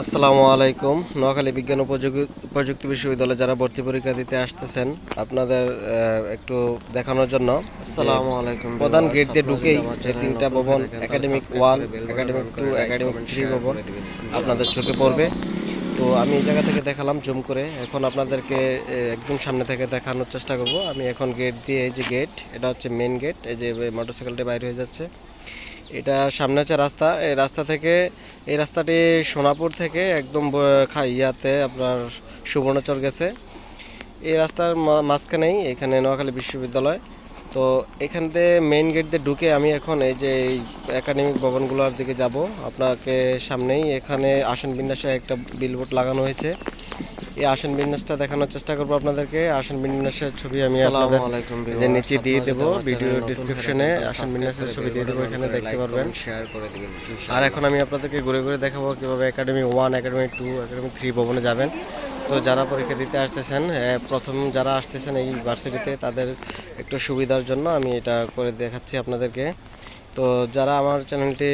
আসসালামু আলাইকুম। নোয়াখালী বিজ্ঞান ও প্রযুক্তি বিশ্ববিদ্যালয়ে যারা ভর্তি পরীক্ষা দিতে আসতেছেন আপনাদের একটু দেখানোর জন্য। আসসালামু আলাইকুম প্রধান গেট দিয়ে ঢুকেই যে তিনটা ভবন academic one academic two academic three ভবন আপনাদের চোখে পড়বে। তো আমি এই জায়গা থেকে দেখালাম জুম করে। এখন আপনাদেরকে একদম সামনে থেকে দেখানোর চেষ্টা করব। আমি এখন গেট দিয়ে এই যে গেট এটা হচ্ছে মেন গেট এই যে মোটরসাইকেলটা বাইরে হয়ে যাচ্ছে। এটা সামনে আছে রাস্তা। এই রাস্তা থেকে, এই রাস্তাটি সোনাপুর থেকে একদম ইয়াতে আপনার সুবর্ণচর গেছে। এই রাস্তার মাঝখানেই এখানে নোয়াখালী বিশ্ববিদ্যালয়। তো এখান থেকে মেইন গেট দিয়ে ঢুকে আমি এখন এই যে এই একাডেমিক ভবনগুলোর দিকে যাব। আপনাকে সামনেই এখানে আসন বিন্যাসে একটা বিলবোর্ড লাগানো হয়েছে। এই আসন বিন্যাসটা দেখানোর চেষ্টা করব আপনাদেরকে। আসন বিন্যাসের ছবি আমি আপনাদের যে নিচে দিয়ে দেবো ভিডিও ডিসক্রিপশনে আসন বিন্যাসের ছবি দিয়ে দেবো এখানে দেখতে পারবেন। শেয়ার করে দিবেন আর এখন আমি আপনাদেরকে ঘুরে ঘুরে দেখাবো কীভাবে academy one academy two academy three ভবনে যাবেন। তো যারা পরীক্ষা দিতে আসতেছেন প্রথম যারা আসতেছেন এই ইউনিভার্সিটিতে তাদের একটু সুবিধার জন্য আমি এটা করে দেখাচ্ছি আপনাদেরকে। তো যারা আমার চ্যানেলটি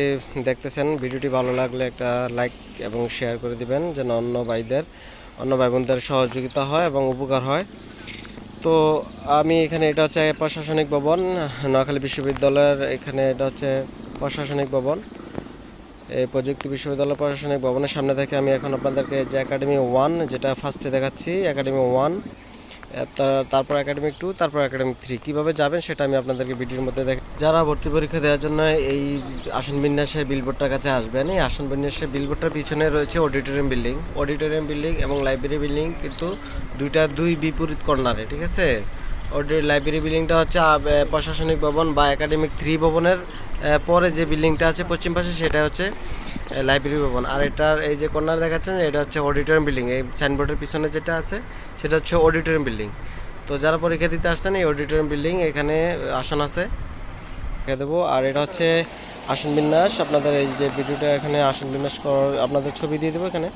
দেখতেছেন ভিডিওটি ভালো লাগলে একটা লাইক এবং শেয়ার করে দিবেন যেন অন্য ভাইদের অন্য ভাই বোনদের সহযোগিতা হয় এবং উপকার হয়। তো আমি এখানে এটা হচ্ছে প্রশাসনিক ভবন, নোয়াখালী বিশ্ববিদ্যালয়ের এখানে এটা হচ্ছে প্রশাসনিক ভবন। এই প্রযুক্তি বিশ্ববিদ্যালয় প্রশাসনিক ভবনের সামনে থেকে আমি এখন আপনাদেরকে যে একাডেমি ওয়ান যেটা ফার্স্টে দেখাচ্ছি একাডেমি ওয়ান তারপর একাডেমিক টু তারপর একাডেমিক থ্রি কীভাবে যাবেন সেটা আমি আপনাদেরকে ভিডিওর মধ্যে দেখ যারা ভর্তি পরীক্ষা দেওয়ার জন্য এই আসন বিন্যাসের বিলবোর্ডটার কাছে আসবেন, এই আসন বিন্যাসের বিলবোর্ডটার পিছনে রয়েছে অডিটোরিয়াম বিল্ডিং অডিটোরিয়াম বিল্ডিং এবং লাইব্রেরি বিল্ডিং কিন্তু দুইটা দুই বিপরীত কর্নারে ঠিক আছে? লাইব্রেরি বিল্ডিংটা হচ্ছে প্রশাসনিক ভবন বা একাডেমিক থ্রি ভবনের পরে যে বিল্ডিংটা আছে পশ্চিম পাশে সেটা হচ্ছে লাইব্রেরি ভবন। আর এটার এই যে কর্নার দেখাচ্ছেন, এটা হচ্ছে অডিটোরিয়াম বিল্ডিং এই সাইনবোর্ডের পিছনে যেটা আছে, সেটা হচ্ছে অডিটোরিয়াম বিল্ডিং তো যারা পরীক্ষা দিতে আসছেন, এই অডিটোরিয়াম বিল্ডিং এখানে আসন আছে। দেখে দেবো। আর এটা হচ্ছে আসন বিন্যাস। আপনাদের এই যে ভিডিওটা এখানে আসন বিন্যাস করার, আপনাদের ছবি দিয়ে দেবো এখানে।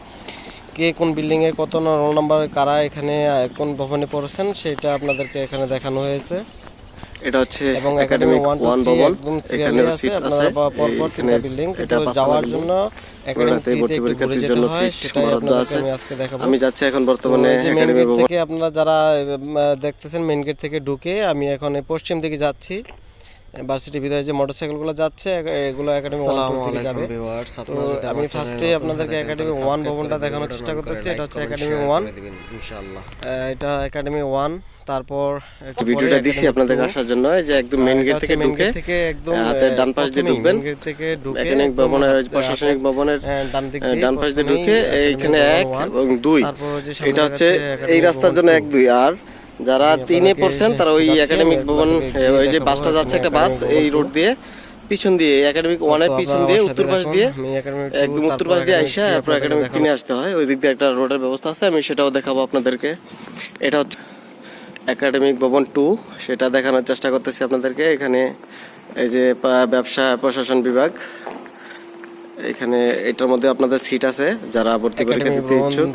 কে কোন বিল্ডিংয়ে কত রোল নাম্বার, কারা এখানে কোন ভবনে পড়েছেন, সেটা আপনাদেরকে এখানে দেখানো হয়েছে। এটা হচ্ছে এবং একাডেমিক একাডেমি ওয়ান ভবন এখানে সিট আছে এখানে তিনটা বিল্ডিং এটা যাওয়ার জন্য একাডেমি ওনাতে থ্রিতে ভর্তি পরীক্ষার্থীর জন্য সিট বরাদ্দ আছে আমি আজকে দেখাবো। আমি যাচ্ছি এখন বর্তমানে মেন একাডেমি ভবন। থেকে আপনারা যারা দেখতেছেন মেন গেট থেকে ঢুকে আমি এখন পশ্চিম দিকে যাচ্ছি। ভার্সিটির ভিতরে যে মোটরসাইকেলগুলো যাচ্ছে এগুলো একাডেমি ওয়ান যাবে। তো আমি ফার্স্টে আপনাদেরকে একাডেমি ওয়ান ভবনটা দেখানোর চেষ্টা করতেছি। এটা হচ্ছে একাডেমি ওয়ান ইনশাআল্লাহ। এটা একাডেমি ওয়ান তারপর ভিডিওটা দিছি আপনাদের আসার জন্য এই যে একদম মেইন গেট থেকে ঢুকে থেকে একদম ডান পাশ দিয়ে ঢুকবেন। gate থেকে ঢুকে একাডেমিক ভবনের প্রশাসনিক ভবনের হ্যাঁ, ডান দিক দিয়ে ডান পাশ দিয়ে ঢুকে এইখানে এক এবং দুই। তারপর এটা হচ্ছে এই রাস্তার জন্য এক দুই আর যারা তিনে পড়ছেন তারা ওই একাডেমিক ভবন ওই যে বাসটা যাচ্ছে একটা বাস এই রোড দিয়ে পিছন দিয়ে একাডেমিক ওয়ানের পিছন দিয়ে উত্তর পাশ দিয়ে একদম উত্তর পাশ দিয়ে আইসা তারপর একাডেমিক কিনে আসতে হয়। ওই দিক দিয়ে একটা রোডের ব্যবস্থা আছে আমি সেটাও দেখাবো আপনাদেরকে। এটা হচ্ছে একাডেমিক ভবন টু সেটা দেখানোর চেষ্টা করতেছি আপনাদেরকে। এখানে এই যে ব্যবসা প্রশাসন বিভাগ। এখানে এটার মধ্যে আপনাদের সিট আছে যারা ভর্তি পরীক্ষা দিতে ইচ্ছুক।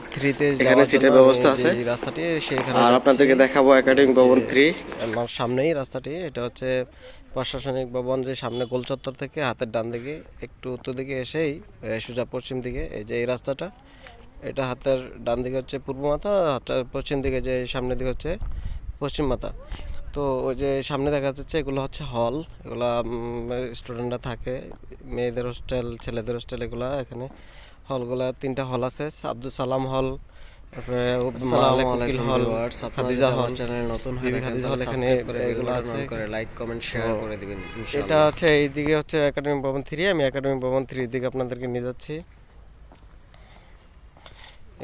এখানে সিটের ব্যবস্থা আছে। রাস্তাটি সেখানে আর আপনাদেরকে দেখাবো একাডেমিক ভবন থ্রি আমার সামনেই রাস্তাটি এটা হচ্ছে প্রশাসনিক ভবন যে সামনে গোল চত্বর থেকে হাতের ডান দিকে একটু উত্তর দিকে এসেই সোজা পশ্চিম দিকে এই যে এই রাস্তাটা এটা হাতের ডান দিকে হচ্ছে পূর্ব মাথা হাতের পশ্চিম দিকে যে সামনের দিকে হচ্ছে পশ্চিম মাথা। তো ওই যে সামনে দেখা যাচ্ছে এগুলো হচ্ছে হল এগুলা স্টুডেন্টরা থাকে মেয়েদের হোস্টেল ছেলেদের হোস্টেল এগুলা এখানে হলগুলা তিনটা হল আছে আব্দুল সালাম হল এটা হচ্ছে এইদিকে হচ্ছে ভবন থ্রি আমি ভবন থ্রির দিকে আপনাদেরকে নিয়ে যাচ্ছি।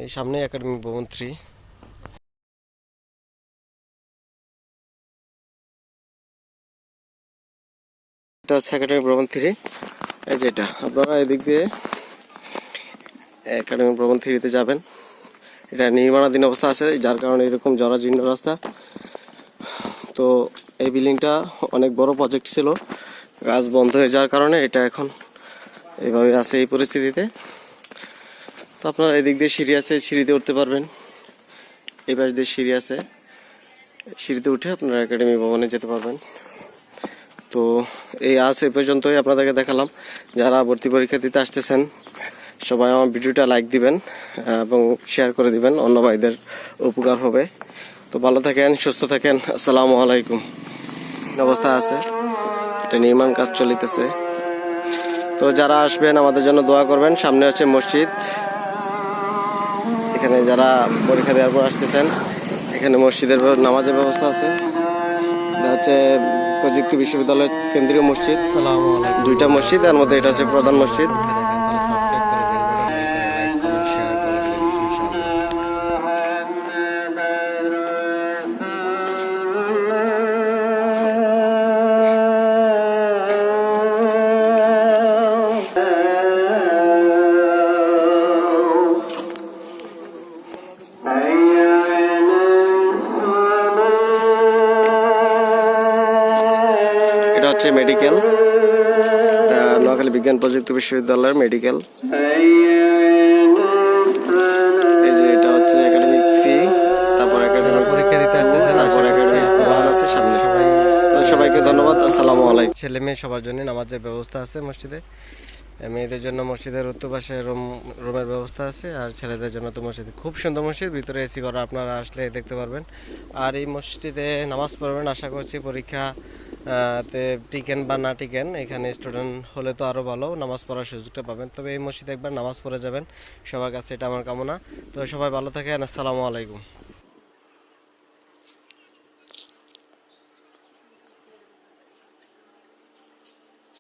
এই সামনে একাডেমিক ভবন থ্রি এটা হচ্ছে একাডেমিক ভবন থ্রি এই যেটা আপনারা এদিক দিয়ে একাডেমিক ভবন থ্রিতে যাবেন। এটা নির্মাণাধীন অবস্থা আছে, যার কারণে এরকম জরাজীর্ণ রাস্তা। তো এই বিল্ডিংটা অনেক বড় প্রজেক্ট ছিল। কাজ বন্ধ হয়ে যাওয়ার কারণে এটা এখন এইভাবে আছে এই পরিস্থিতিতে। তো আপনারা এদিক দিয়ে সিঁড়ি আছে, সিঁড়িতে উঠতে পারবেন। এই পাশ দিয়ে সিঁড়ি আছে। সিঁড়িতে উঠে আপনারা একাডেমি ভবনে যেতে পারবেন। তো এই আজ এ পর্যন্তই আপনাদেরকে দেখালাম। যারা ভর্তি পরীক্ষা দিতে আসতেছেন, সবাই আমার ভিডিওটা লাইক দিবেন এবং শেয়ার করে দিবেন, অন্য ভাইদের উপকার হবে। তো ভালো থাকেন, সুস্থ থাকেন, আসসালামু আলাইকুম। অবস্থা আছে? এটা নির্মাণ কাজ চলিতেছে। তো যারা আসবেন, আমাদের জন্য দোয়া করবেন। সামনে হচ্ছে মসজিদ। এখানে যারা পরীক্ষা দেওয়ার পর আসতেছেন, এখানে মসজিদের নামাজের ব্যবস্থা আছে। এটা হচ্ছে প্রযুক্তি বিশ্ববিদ্যালয়ের কেন্দ্রীয় মসজিদ। দুইটা মসজিদ এর মধ্যে এটা হচ্ছে প্রধান মসজিদ। এটা হচ্ছে মেডিকেল নোয়াখালী বিজ্ঞান প্রযুক্তি বিশ্ববিদ্যালয়ের মেডিকেল এই যে এটা হচ্ছে একাডেমিক থ্রি তারপর একাডেমিক পরীক্ষা দিতে আসতেছেন তারপর একাডেমিক ওয়ান আছে সামনে। সবাই সবাইকে ধন্যবাদ আসসালামু আলাইকুম। ছেলে মেয়ে সবার জন্য নামাজের ব্যবস্থা আছে মসজিদে। মেয়েদের জন্য মসজিদের উত্তর পাশে রুম রুমের ব্যবস্থা আছে আর ছেলেদের জন্য তো মসজিদ। খুব সুন্দর মসজিদ ভিতরে এসি করা আপনারা আসলে দেখতে পারবেন। আর এই মসজিদে নামাজ পড়বেন আশা করছি পরীক্ষা তে টিকেন বা না টিকেন, এখানে স্টুডেন্ট হলে তো আরও ভালো, নামাজ পড়ার সুযোগটা পাবেন। তবে এই মসজিদে একবার নামাজ পড়ে যাবেন, সবার কাছে এটা আমার কামনা। তো সবাই ভালো থাকেন, আসসালামু আলাইকুম।